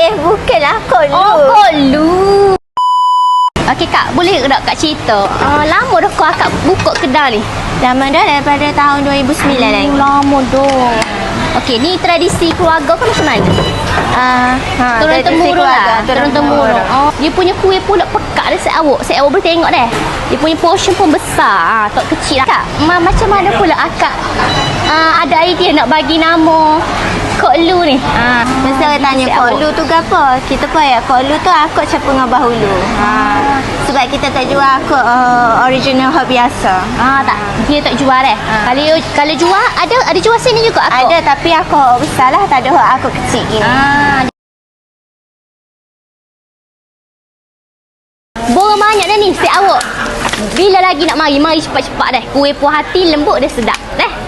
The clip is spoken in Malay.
Kok lu. Oh, kolu. Okey kak, boleh tak kak cerita? Uh, lama dah kau akak buka kedai ni. Lama dah daripada tahun 2009 lagi. lama dah. Okey, ni tradisi keluarga kau macam mana? Ah, ha, turun temurun lah. Turun temurun. Oh, dia punya kuih pula pekak dia set awak. Set awak boleh tengok deh. Dia punya portion pun besar. Ha, tak kecil lah. Kak, ma- macam mana pula akak uh, ada idea nak bagi nama Kok Lu ni? Ha. Mesti orang tanya kok lu tu gapo? Kita pun ya kok lu tu akak campur dengan bahulu. Ha. Sebab kita tak jual akak uh, original hak biasa. Ah tak, dia tak jual eh. Kalau kalau jual ada ada jual sini juga aku. Ada tapi akak besar lah, tak ada akak kecil gini. Ah. Borang banyak dah ni, set awak. Bila lagi nak mari? Mari cepat-cepat dah. Kuih puas hati lembut dah sedap. Dah.